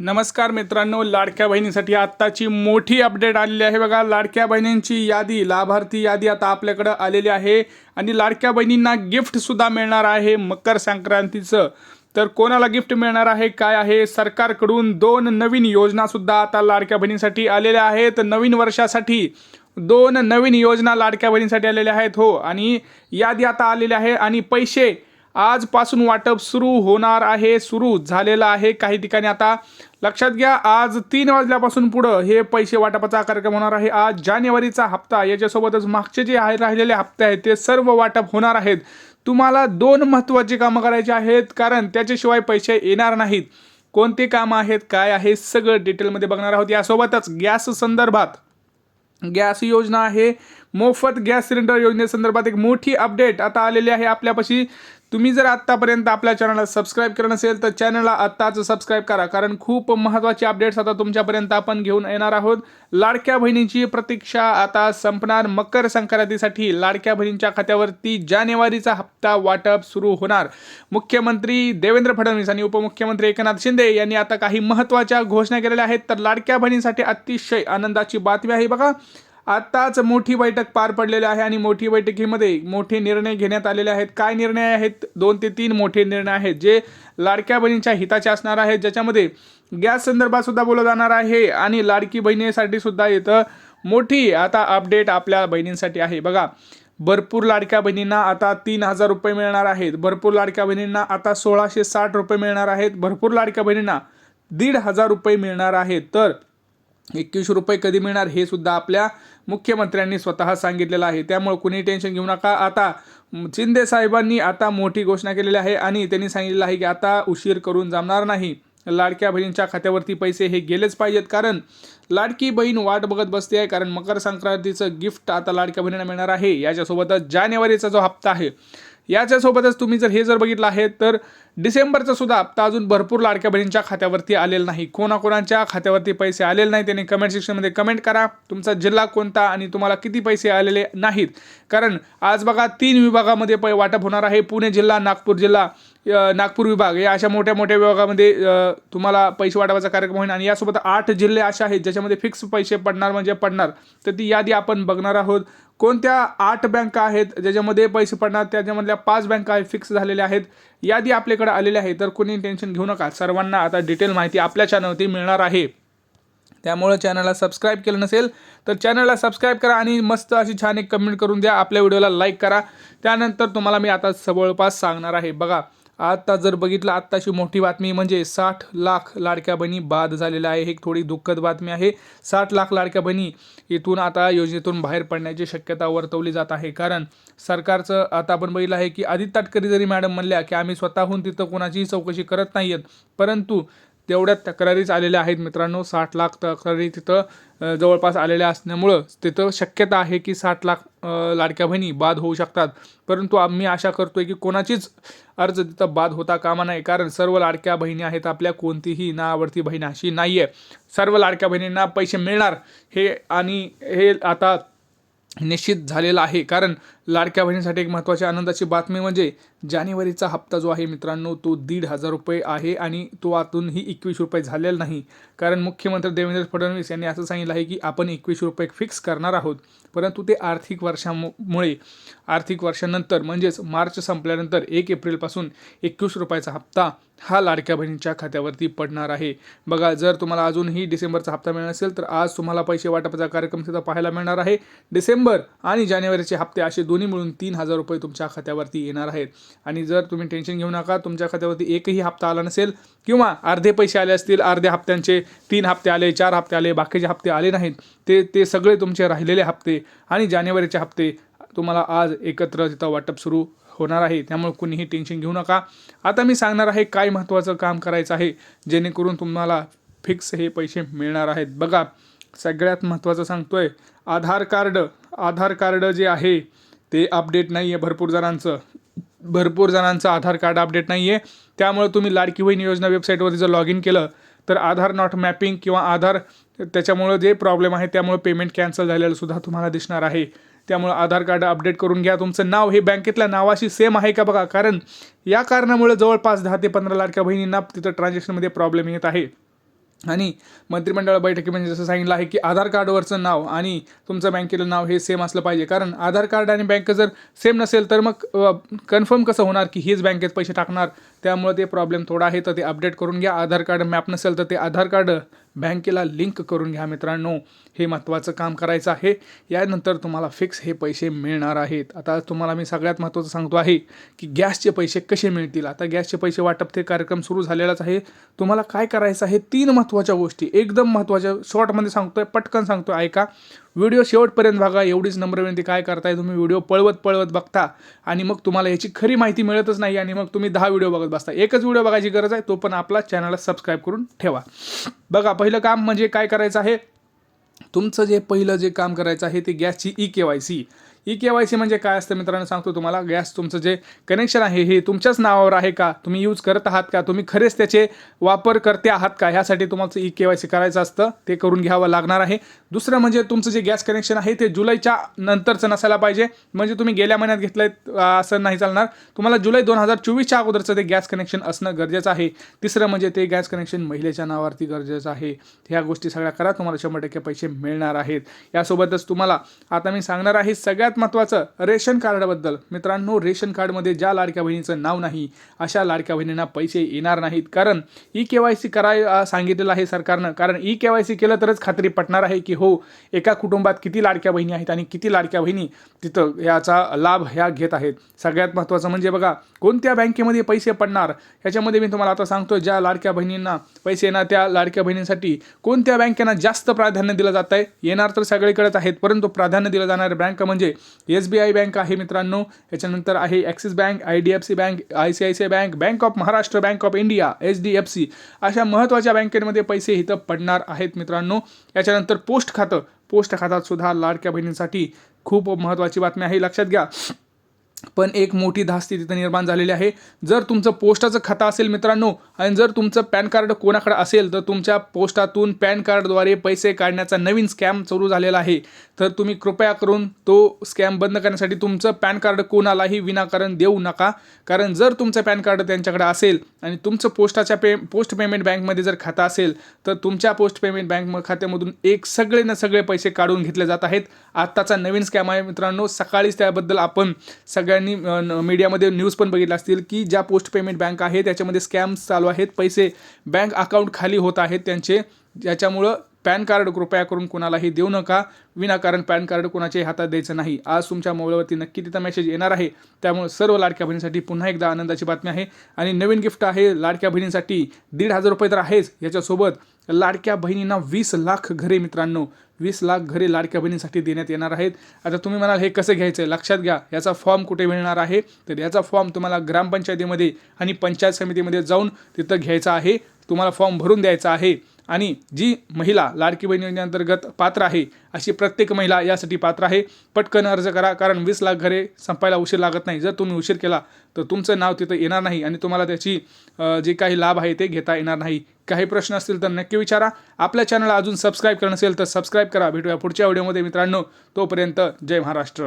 नमस्कार मित्रांनो लाडक्या बहिणीसाठी आत्ताची मोठी अपडेट आलेली आहे बघा. लाडक्या बहिणींची यादी लाभार्थी यादी आता आपल्याकडं आलेली आहे. आणि लाडक्या बहिणींना गिफ्टसुद्धा मिळणार आहे मकर संक्रांतीचं. तर कोणाला गिफ्ट मिळणार आहे काय आहे? सरकारकडून दोन नवीन योजनासुद्धा आता लाडक्या बहिणींसाठी आलेल्या आहेत. नवीन वर्षासाठी दोन नवीन योजना लाडक्या बहिणींसाठी आलेल्या आहेत. हो आणि यादी आता आलेली आहे. आणि पैसे आजपासून वाटप सुरू होणार आहे सुरू झालेलं आहे. काही ठिकाणी आता लक्षात घ्या आज तीन वाजल्यापासून पुढं हे पैसे वाटपाचा कार्यक्रम होणार आहे. आज जानेवारीचा हप्ता याच्यासोबतच मागचे जे आहे राहिलेले हप्ते आहेत ते सर्व वाटप होणार आहेत. तुम्हाला दोन महत्त्वाची कामं करायची आहेत कारण त्याच्याशिवाय पैसे येणार नाहीत. कोणते कामं आहेत काय आहे सगळं डिटेलमध्ये बघणार आहोत. यासोबतच गॅस संदर्भात गॅस योजना आहे. मोफत गॅस सिलेंडर योजनेसंदर्भात एक मोठी अपडेट आता आलेली आहे आपल्यापाशी. तुम्ही जर आत्तापर्यंत आपल्या चॅनलला सबस्क्राईब केलं नसेल तर चॅनलला आत्ताच सबस्क्राईब करा कारण खूप महत्त्वाचे अपडेट्स आता तुमच्यापर्यंत आपण घेऊन येणार आहोत. लाडक्या बहिणींची प्रतीक्षा आता संपणार. मकर संक्रांतीसाठी लाडक्या बहिणींच्या खात्यावरती जानेवारीचा हप्ता वाटप सुरू होणार. मुख्यमंत्री देवेंद्र फडणवीस आणि उपमुख्यमंत्री एकनाथ शिंदे यांनी आता काही महत्त्वाच्या घोषणा केलेल्या आहेत. तर लाडक्या बहिणींसाठी अतिशय आनंदाची बातमी आहे बघा. आत्ताच मोठी बैठक पार पडलेली आहे आणि मोठी बैठकीमध्ये मोठे निर्णय घेण्यात आलेले आहेत. काय निर्णय आहेत? दोन ते तीन मोठे निर्णय आहेत जे लाडक्या बहिणींच्या हिताचे असणार आहेत ज्याच्यामध्ये गॅस संदर्भात सुद्धा बोललं जाणार आहे आणि लाडकी बहिणीसाठी सुद्धा इथं मोठी आता अपडेट आपल्या बहिणींसाठी आहे. बघा भरपूर लाडक्या बहिणींना आता तीन हजार रुपये मिळणार आहेत. भरपूर लाडक्या बहिणींना आता सोळाशे साठ रुपये मिळणार आहेत. भरपूर लाडक्या बहिणींना दीड हजार रुपये मिळणार आहेत. तर एकवीसशे रुपये कधी मिळणार हे सुद्धा आपल्या मुख्यमंत्र्यांनी स्वतः सांगितलेलं आहे. त्यामुळे कुणी टेन्शन घेऊ नका. आता शिंदे साहेबांनी आता मोठी घोषणा केलेली आहे आणि त्यांनी सांगितलेलं आहे की आता उशीर करून जमणार नाही. लाडक्या बहिणींच्या खात्यावरती पैसे हे गेलेच पाहिजेत कारण लाडकी बहीण वाट बघत बसते आहे कारण मकर संक्रांतीचं गिफ्ट आता लाडक्या बहिणींना मिळणार आहे. याच्यासोबतच जानेवारीचा जो हप्ता आहे याच्यासोबतच तुम्ही जर हे जर बघितलं आहे तर डिसेंबरचा सुद्धा हप्ता अजून भरपूर लाडक्या बहिणींच्या खात्यावरती आलेला नाही. कोणाकोणाच्या खात्यावरती पैसे आलेले नाही त्याने कमेंट सेक्शनमध्ये कमेंट करा. तुमचा जिल्हा कोणता आणि तुम्हाला किती पैसे आलेले नाहीत. कारण आज बघा तीन विभागामध्ये पै वाटप होणार आहे. पुणे जिल्हा नागपूर जिल्हा नागपूर विभाग. या अशा मोठ्या मोठ्या विभागामध्ये तुम्हाला पैसे वाटवायचा कार्यक्रम होईल. आणि यासोबत आठ जिल्हे असे आहेत ज्याच्यामध्ये फिक्स पैसे पडणार म्हणजे पडणार. तर ती यादी आपण बघणार आहोत. कोणत्या आठ बँका आहेत ज्याच्यामध्ये पैसे पडणार त्याच्यामधल्या पाच बँका फिक्स झालेल्या आहेत यादी आपल्याकडे आलेल्या आहे तर कोणी टेन्शन घेऊ नका. सर्वांना आता डिटेल माहिती आपल्या चॅनलवरती मिळणार आहे. त्यामुळं चॅनलला सबस्क्राईब केलं नसेल तर चॅनलला सबस्क्राईब करा आणि मस्त अशी छान एक कमेंट करून द्या. आपल्या व्हिडिओला लाईक करा. त्यानंतर तुम्हाला मी आता जवळपास सांगणार आहे. बघा आत्ता जर बघितलं आत्ताची मोठी बातमी म्हणजे साठ लाख लाडक्या बहिणी बाद झालेल्या आहे. ही थोडी दुःखद बातमी आहे. साठ लाख लाडक्या बहिणी इथून आता योजनेतून बाहेर पडण्याची शक्यता वर्तवली जात आहे. कारण सरकारचं आता आपण बघितलं आहे की आदित्य तटकरी जरी मॅडम म्हणल्या की आम्ही स्वतःहून तिथं कोणाचीही चौकशी करत नाही आहेत परंतु तेवढ्या तक्रारीच आलेल्या आहेत मित्रांनो. साठ लाख तक्रारी तिथं जवळपास आलेल्या असल्यामुळं तिथं शक्यता आहे की साठ लाख लाडक्या बहिणी बाद होऊ शकतात. परंतु आम्ही आशा करतोय की कोणाचीच अर्ज तिथं बाद होता कामा नाही कारण सर्व लाडक्या बहिणी आहेत आपल्या कोणतीही ना आवडती बहीण अशी नाही आहे सर्व लाडक्या बहिणींना पैसे मिळणार हे आणि हे आता निश्चित झालेलं आहे. कारण लाडक्या बहिणीसाठी एक महत्त्वाची आनंदाची बातमी म्हणजे जानेवारीचा हप्ता जो आहे मित्रांनो तो दीड हजार रुपये आहे आणि तो आतूनही एकवीस रुपये झालेला नाही. कारण मुख्यमंत्री देवेंद्र फडणवीस यांनी असं सांगितलं आहे की आपण एकवीस रुपये फिक्स करणार आहोत. परंतु ते आर्थिक वर्षामुळे आर्थिक वर्षानंतर म्हणजेच मार्च संपल्यानंतर एक एप्रिलपासून एकवीस रुपयाचा हप्ता हा लाडक्या बहिणीच्या खात्यावरती पडणार आहे. बघा जर तुम्हाला अजूनही डिसेंबरचा हप्ता मिळणार असेल तर आज तुम्हाला पैसे वाटपाचा कार्यक्रम सुद्धा पाहायला मिळणार आहे. डिसेंबर आणि जानेवारीचे हप्ते असे दोन्ही मिळून तीन हजार रुपये तुमच्या खात्यावरती येणार आहेत. आणि जर तुम्ही टेन्शन घेऊ नका तुमच्या खात्यावरती एकही हप्ता आला नसेल किंवा अर्धे पैसे आले असतील अर्ध्या हप्त्यांचे तीन हप्ते आले चार हप्ते आले बाकीचे हप्ते आले नाहीत ते ते सगळे तुमचे राहिलेले हप्ते आणि जानेवारीचे हप्ते तुम्हाला आज एकत्र तिथं वाटप सुरू होणार आहे. त्यामुळे कुणीही टेन्शन घेऊ नका. आता मी सांगणार आहे काय महत्त्वाचं काम करायचं आहे जेणेकरून तुम्हाला फिक्स हे पैसे मिळणार आहेत. बघा सगळ्यात महत्त्वाचं सांगतोय आधार कार्ड आधार कार्ड जे आहे ते अपडेट नाही आहे भरपूर जणांचं. भरपूर जणांचं आधार कार्ड अपडेट नाही आहे त्यामुळे तुम्ही लाडकी बहीण योजना वेबसाईटवरती जर लॉग इन केलं तर आधार नॉट मॅपिंग किंवा आधार त्याच्यामुळं जे प्रॉब्लेम आहे त्यामुळे पेमेंट कॅन्सल झालेलं सुद्धा तुम्हाला दिसणार आहे. त्यामुळं आधार कार्ड अपडेट करून घ्या. तुमचं नाव हे बँकेतल्या नावाशी सेम आहे का बघा? कारण या कारणामुळे जवळपास दहा ते पंधरा लाडक्या बहिणींना तिथं ट्रान्झॅक्शनमध्ये प्रॉब्लेम येत आहे. आणि मंत्रिमंडळ बैठकी म्हणजे जसं सांगितलं आहे की आधार कार्डवरचं नाव आणि तुमचं बँकेचं नाव हे सेम असलं पाहिजे. कारण आधार कार्ड आणि बँक जर सेम नसेल तर मग कन्फर्म कसं होणार की हीच बँकेत पैसे टाकणार? त्यामुळे ते प्रॉब्लेम थोडा आहे तर ते अपडेट करून घ्या. आधार कार्ड मॅप नसेल तर ते आधार कार्ड बँकेला लिंक करून घ्या मित्रांनो. हे महत्त्वाचं काम करायचं आहे. यानंतर तुम्हाला फिक्स हे पैसे मिळणार आहेत. आता तुम्हाला मी सगळ्यात महत्त्वाचं सांगतो आहे की गॅसचे पैसे कसे मिळतील? आता गॅसचे पैसे वाटप ते कार्यक्रम सुरू झालेलाच आहे. तुम्हाला काय करायचं आहे? तीन महत्त्वाच्या गोष्टी. एकदम महत्त्वाच्या शॉर्टमध्ये सांगतोय पटकन सांगतोय. ऐका. व्हिडिओ शेवटपर्यंत बघा एवढीच नम्र विनंती काय करताय तुम्ही? व्हिडिओ पळवत पळवत बघता आणि मग तुम्हाला याची खरी माहिती मिळतच नाही आणि मग तुम्ही दहा व्हिडिओ बघत बसता. एकच व्हिडिओ बघायची गरज आहे तो पण आपला चॅनलला सबस्क्राईब करून ठेवा. बघा पहिलं काम म्हणजे काय करायचं आहे? तुमचं जे पहिलं जे काम करायचं आहे ते गॅसची E K Y C E K Y C म्हणजे काय असतं मित्रांनो? सांगतो तुम्हाला. गॅस तुमचं जे कनेक्शन आहे हे तुमच्याच नावावर आहे का? तुम्ही यूज करत आहात का? तुम्ही खरेच त्याचे वापर करते आहात का? ह्यासाठी तुम्हाला ई के वाय सी करायचं असतं. ते करून घ्यावं लागणार आहे. दुसरं म्हणजे तुमचं जे गॅस कनेक्शन आहे ते जुलैच्या नंतरचं नसायला पाहिजे. म्हणजे तुम्ही गेल्या महिन्यात घेतलं असं नाही चालणार. तुम्हाला जुलै दोन हजार चोवीसच्या अगोदरचं ते गॅस कनेक्शन असणं गरजेचं आहे. तिसरं म्हणजे ते गॅस कनेक्शन महिलेच्या नावावरती गरजेचं आहे. ह्या गोष्टी सगळ्या करा. तुम्हाला शंभर टक्के पैसे मिळणार आहेत. यासोबतच तुम्हाला आता मी सांगणार आहे सगळ्यात महत्त्वाचं रेशन कार्डबद्दल. मित्रांनो रेशन कार्डमध्ये ज्या लाडक्या बहिणीचं नाव नाही अशा लाडक्या बहिणींना पैसे येणार नाहीत. कारण ई के वाय सी कराय सांगितलेलं आहे सरकारनं. कारण ई के वाय सी केलं तरच खात्री पटणार आहे की हो एका कुटुंबात किती लाडक्या बहिणी आहेत आणि किती लाडक्या बहिणी तिथं याचा लाभ ह्या घेत आहेत. सगळ्यात महत्त्वाचं म्हणजे बघा कोणत्या बँकेमध्ये पैसे पडणार? ह्याच्यामध्ये मी तुम्हाला आता सांगतो ज्या लाडक्या बहिणींना पैसे येणार त्या लाडक्या बहिणींसाठी कोणत्या बँकेना जास्त प्राधान्य दिलं जात आहे येणार तर सगळीकडेच आहेत परंतु प्राधान्य दिलं जाणारे बँक म्हणजे एस बी आय बँक आहे मित्रांनो. याच्यानंतर आहे Axis bank I D F C bank I C I C I bank bank of Maharashtra bank of India H D F C अशा महत्त्वाच्या बँकेमध्ये पैसे इथं पडणार आहेत मित्रांनो. याच्यानंतर पोस्ट खातं. पोस्ट खात्यात सुद्धा लाडक्या बहिणींसाठी खूप महत्त्वाची बातमी आहे. लक्षात घ्या. पण एक मोठी धास्ती तिथं निर्माण झालेली आहे. जर तुमचं पोस्टाचं खातं असेल मित्रांनो आणि जर तुमचं पॅन कार्ड कोणाकडे असेल तर तुमच्या पोस्टातून पॅन कार्डद्वारे पैसे काढण्याचा नवीन स्कॅम सुरू झालेला आहे. तर तुम्ही कृपया करून तो स्कॅम बंद करण्यासाठी तुमचं पॅन कार्ड कोणालाही विनाकारण देऊ नका. कारण जर तुमचं पॅन कार्ड त्यांच्याकडे असेल आणि तुमचं पोस्टाच्या पे पोस्ट पेमेंट बँकमध्ये जर खातं असेल तर तुमच्या पोस्ट पेमेंट बँक खात्यामधून एक सगळे ना सगळे पैसे काढून घेतले जात आहेत. आत्ताचा नवीन स्कॅम आहे मित्रांनो सकाळीच त्याबद्दल आपण सगळ्यांनी न- मीडियामध्ये न्यूज पण बघितल्या असतील की ज्या पोस्ट पेमेंट बँक आहे त्याच्यामध्ये स्कॅम्स चालू आहेत. पैसे बँक अकाउंट खाली होत आहेत त्यांचे. ज्याच्यामुळं पॅन कार्ड कृपया करून कोणालाही देऊ नका. विनाकारण पॅन कार्ड कोणाच्याही हातात द्यायचं नाही. आज तुमच्या मोबाईलवरती नक्की तिथं मेसेज येणार आहे. त्यामुळे सर्व लाडक्या बहिणींसाठी पुन्हा एकदा आनंदाची बातमी आहे. आणि नवीन गिफ्ट आहे लाडक्या बहिणींसाठी. दीड हजार रुपये तर आहेच याच्यासोबत. लाडक्या बहिणींना वीस लाख घरे मित्रांनो वीस लाख घरे लाडक्या बहिणींसाठी देण्यात येणार आहेत. आता तुम्ही म्हणाल हे कसं घ्यायचं? आहे लक्षात घ्या याचा फॉर्म कुठे मिळणार आहे? तर याचा फॉर्म तुम्हाला ग्रामपंचायतीमध्ये आणि पंचायत समितीमध्ये जाऊन तिथं घ्यायचा आहे. तुम्हाला फॉर्म भरून द्यायचा आहे. आणि जी महिला लाडकी बहीण योजनेअंतर्गत पात्र आहे अशी प्रत्येक महिला यासाठी पात्र आहे. पटकन अर्ज करा कारण वीस लाख घरे संपायला उशीर लागत नाही. जर तुम्ही उशीर केला तर तुमचं नाव तिथं येणार नाही आणि तुम्हाला त्याची जे काही लाभ आहे ते घेता येणार नाही. काही प्रश्न असतील तर नक्की विचारा. आपल्या चॅनलला अजून सबस्क्राईब करणं असेल तर सबस्क्राईब करा. भेटूया पुढच्या व्हिडिओमध्ये मित्रांनो. तोपर्यंत जय महाराष्ट्र.